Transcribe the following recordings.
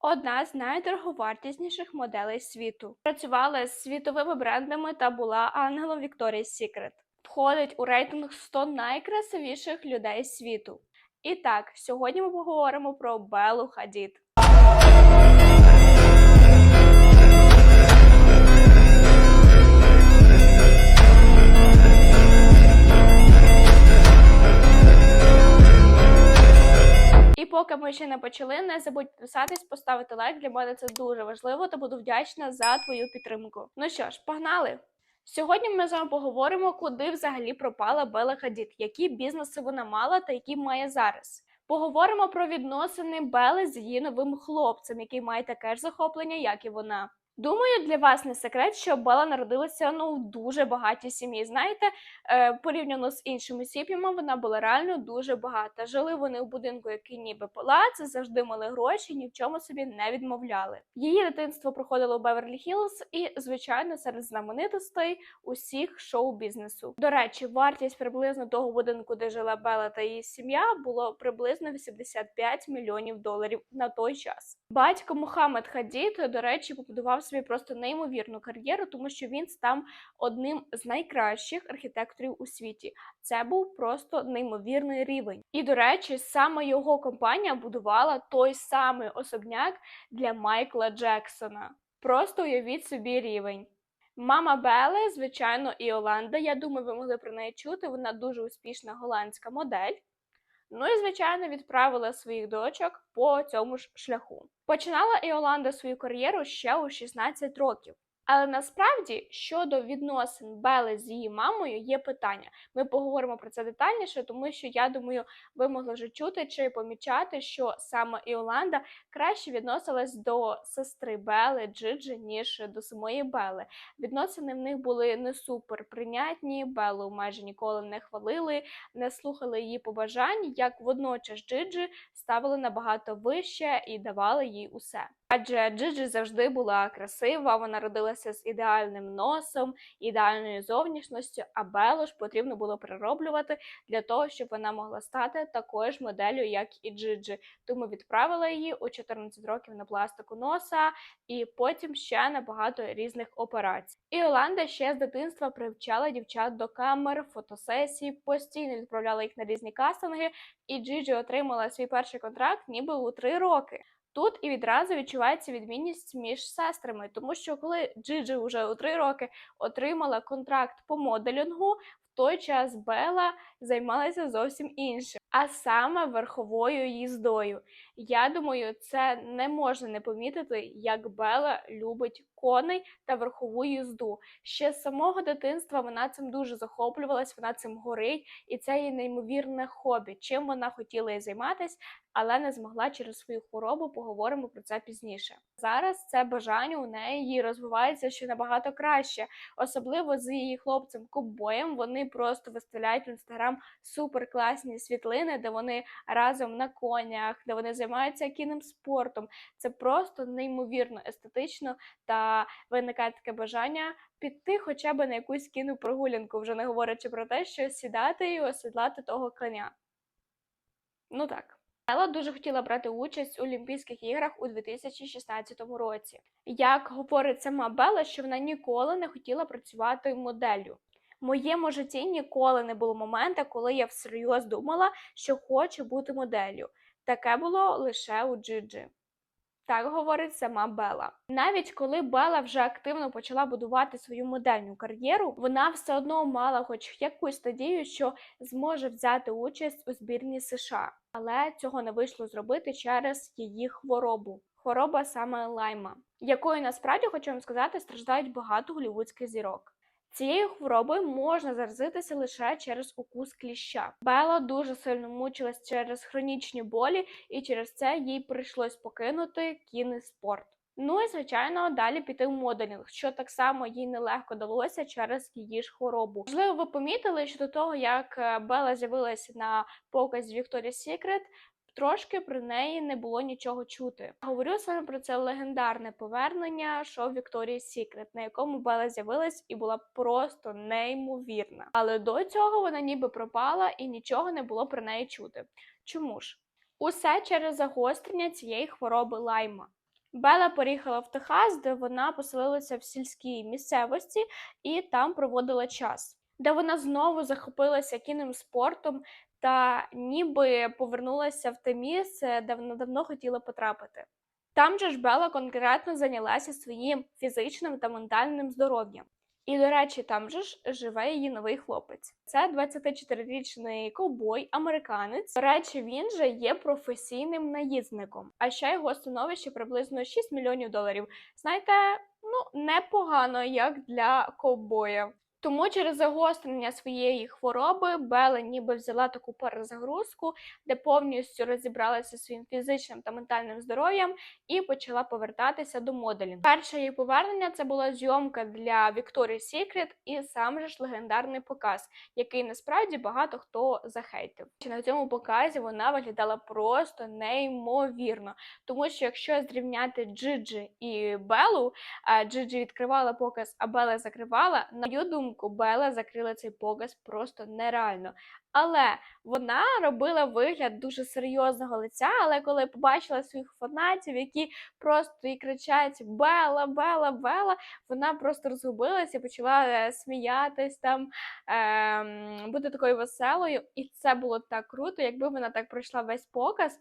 одна з найдороговартісніших моделей світу. Працювала з світовими брендами та була ангелом Victoria's Secret. Входить у рейтинг 100 найкрасивіших людей світу. І так, сьогодні ми поговоримо про Беллу Хадід. Ще не почали, не забудь підписатись, поставити лайк. Для мене це дуже важливо та буду вдячна за твою підтримку. Ну що ж, погнали! Сьогодні ми з вами поговоримо, куди взагалі пропала Бела Хадід, які бізнеси вона мала та які має зараз. Поговоримо про відносини Бели з її новим хлопцем, який має таке ж захоплення, як і вона. Думаю, для вас не секрет, що Бела народилася ну в дуже багатій сім'ї. Знаєте, е, порівняно з іншими сім'ями, вона була реально дуже багата. Жили вони у будинку, який ніби палац, завжди мали гроші, ні в чому собі не відмовляли. Її дитинство проходило у Беверлі Хіллз і, звичайно, серед знаменитостей усіх шоу-бізнесу. До речі, вартість приблизно того будинку, де жила Бела та її сім'я, було приблизно 85 мільйонів доларів на той час. Батько Мухаммед Хадід, до речі, побудував собі просто неймовірну кар'єру, тому що він став одним з найкращих архітекторів у світі. Це був просто неймовірний рівень. І до речі, саме його компанія будувала той самий особняк для Майкла Джексона. Просто уявіть собі рівень. Мама Белли, звичайно, Іоланда. Я думаю, ви могли про неї чути. Вона дуже успішна голландська модель. Ну і, звичайно, відправила своїх дочок по цьому ж шляху. Починала Іоланда свою кар'єру ще у 16 років. Але насправді щодо відносин Бели з її мамою є питання. Ми поговоримо про це детальніше, тому що я думаю, ви могли вже чути чи помічати, що саме Іоланда краще відносилась до сестри Бели Джиджи, ніж до самої Бели. Відносини в них були не супер прийнятні. Белу майже ніколи не хвалили, не слухали її побажань, як водночас Джиджи ставили набагато вище і давали їй усе. Адже Джиджи завжди була красива, вона родилася з ідеальним носом, ідеальною зовнішністю, а Белу ж потрібно було перероблювати для того, щоб вона могла стати такою ж моделлю, як і Джиджи. Тому відправила її у 14 років на пластику носа і потім ще на багато різних операцій. І Оланда ще з дитинства привчала дівчат до камер, фотосесій, постійно відправляла їх на різні кастинги, і Джиджи отримала свій перший контракт ніби у 3 роки. Тут і відразу відчувається відмінність між сестрами, тому що коли Джиджи вже у три роки отримала контракт по моделінгу, в той час Бела займалася зовсім іншим, а саме верховою їздою. Я думаю, це не можна не помітити, як Бела любить коней та верхову їзду. Ще з самого дитинства вона цим дуже захоплювалась, вона цим горить, і це її неймовірне хобі. Чим вона хотіла і займатися, але не змогла через свою хворобу. Поговоримо про це пізніше. Зараз це бажання у неї розвивається ще набагато краще, особливо з її хлопцем Кобоєм. Вони просто виставляють в інстаграм супер класні світлини, де вони разом на конях, де вони займаються кінним спортом. Це просто неймовірно естетично та виникає таке бажання піти хоча б на якусь кіну прогулянку, вже не говорячи про те, що сідати і осідлати того коня. Ну так. Елла дуже хотіла брати участь у Олімпійських іграх у 2016 році. Як говорить сама Белла, що вона ніколи не хотіла працювати моделлю. В моєму житті ніколи не було моменту, коли я всерйоз думала, що хочу бути моделлю. Таке було лише у Джиджи. Так говорить сама Бела. Навіть коли Бела вже активно почала будувати свою модельну кар'єру, вона все одно мала хоч якусь надію, що зможе взяти участь у збірні США, але цього не вийшло зробити через її хворобу. Хвороба саме лайма, якою насправді хочу вам сказати, страждають багато голівудських зірок. Цією хворобою можна заразитися лише через укус кліща. Бела дуже сильно мучилась через хронічні болі, і через це їй прийшлось покинути кінний спорт. Ну і звичайно, далі піти в моделінг, що так само їй нелегко далося через її ж хворобу. Можливо, ви помітили, що до того як е, Бела з'явилася на показі Victoria's Secret, Трошки про неї не було нічого чути. Говорю саме про це легендарне повернення шоу Victoria's Secret, на якому Бела з'явилась і була просто неймовірна. Але до цього вона ніби пропала і нічого не було про неї чути. Чому ж? Усе через загострення цієї хвороби лайма. Бела переїхала в Техас, де вона поселилася в сільській місцевості і там проводила час, де вона знову захопилася кінним спортом та ніби повернулася в те місце, де вона давно хотіла потрапити. Там же ж Бела конкретно зайнялася своїм фізичним та ментальним здоров'ям. І, до речі, там же ж живе її новий хлопець. Це 24-річний ковбой, американець. До речі, він же є професійним наїзником. А ще його становище приблизно 6 мільйонів доларів. Знаєте, ну непогано як для ковбоя. Тому через загострення своєї хвороби Бела ніби взяла таку перезагрузку, де повністю розібралася зі своїм фізичним та ментальним здоров'ям і почала повертатися до моделінгу. Перше її повернення це була зйомка для Victoria's Secret і сам же ж легендарний показ, який насправді багато хто захейтив. На цьому показі вона виглядала просто неймовірно, тому що якщо зрівняти Джиджі і Белу, Джиджі відкривала показ, а Бела закривала. На думку, Бела закрила цей показ просто нереально. Але вона робила вигляд дуже серйозного лиця. Але коли побачила своїх фанатів, які просто і кричать Бела, Бела, Бела, вона просто розгубилася почала е, сміятись там, е, бути такою веселою. І це було так круто. Якби вона так пройшла весь показ,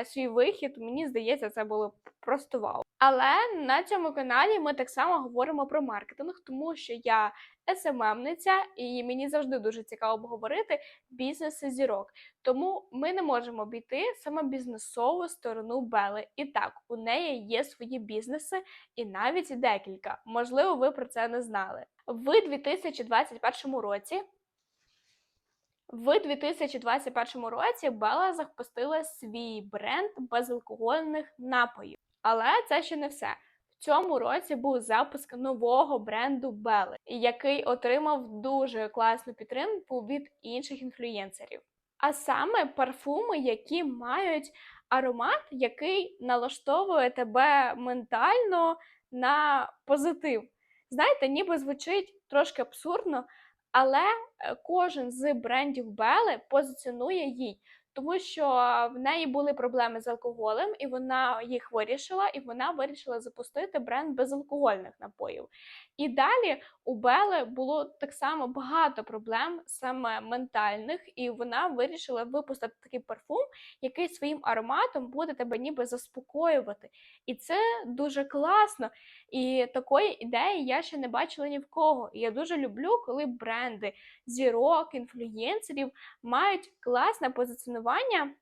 е, свій вихід, мені здається, це було просто вау. Але на цьому каналі ми так само говоримо про маркетинг, тому що я СММниця, і мені завжди дуже цікаво обговорити бізнеси зірок. Тому ми не можемо обійти саме бізнесову сторону Бели. І так, у неї є свої бізнеси, і навіть декілька. Можливо, ви про це не знали. В 2021 році. В 2021 році Бела запустила свій бренд безалкогольних напоїв. Але це ще не все. В цьому році був запуск нового бренду Бели, який отримав дуже класну підтримку від інших інфлюєнсерів. А саме парфуми, які мають аромат, який налаштовує тебе ментально на позитив. Знаєте, ніби звучить трошки абсурдно, але е, кожен з брендів Бели позиціонує їй тому що в неї були проблеми з алкоголем, і вона їх вирішила, і вона вирішила запустити бренд безалкогольних напоїв. І далі у Бели було так само багато проблем, саме ментальних, і вона вирішила випустити такий парфум, який своїм ароматом буде тебе ніби заспокоювати. І це дуже класно. І такої ідеї я ще не бачила ні в кого. І я дуже люблю, коли бренди зірок, інфлюєнсерів мають класне позиціонування.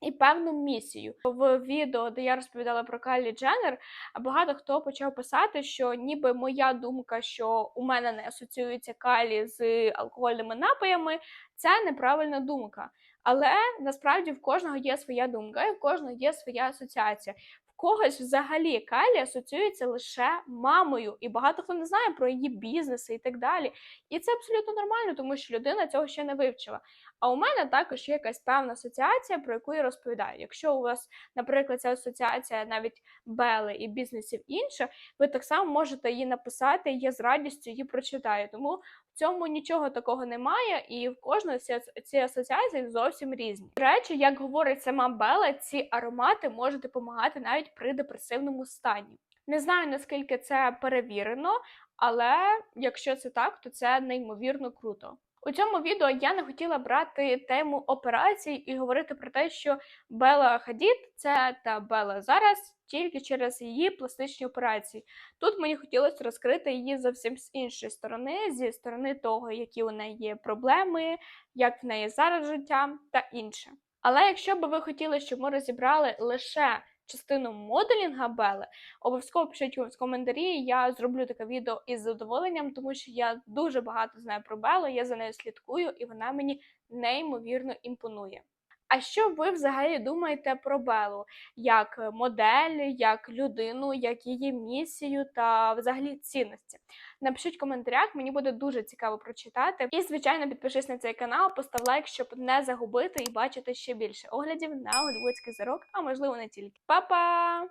І певну місію в відео, де я розповідала про Кайлі Дженнер, багато хто почав писати, що ніби моя думка, що у мене не асоціюється Кайлі з алкогольними напоями, це неправильна думка. Але насправді в кожного є своя думка, і в кожного є своя асоціація В когось взагалі Кайлі асоціюється лише мамою, і багато хто не знає про її бізнеси і так далі. І це абсолютно нормально, тому що людина цього ще не вивчила. А у мене також є якась певна асоціація, про яку я розповідаю. Якщо у вас, наприклад, ця асоціація навіть Бели і бізнесів інша, ви так само можете її написати, і я з радістю її прочитаю. Тому в цьому нічого такого немає, і в кожної ці асоціації зовсім різні. До речі, як говорить сама Бела, ці аромати можуть допомагати навіть при депресивному стані. Не знаю наскільки це перевірено, але якщо це так, то це неймовірно круто. У цьому відео я не хотіла брати тему операцій і говорити про те, що Бела Хадід це та Бела зараз тільки через її пластичні операції. Тут мені хотілося розкрити її зовсім з іншої сторони, зі сторони того, які у неї є проблеми, як в неї зараз життя та інше. Але якщо би ви хотіли, щоб ми розібрали лише частину моделінга Бели, обов'язково пишіть в коментарі. Я зроблю таке відео із задоволенням, тому що я дуже багато знаю про Белу, я за нею слідкую, і вона мені неймовірно імпонує. А що ви взагалі думаєте про Белу як модель, як людину, як її місію та взагалі цінності? Напишіть в коментарях, мені буде дуже цікаво прочитати. І, звичайно, підпишись на цей канал, постав лайк, щоб не загубити і бачити ще більше оглядів на голівудський зарок, а можливо не тільки. Па-па!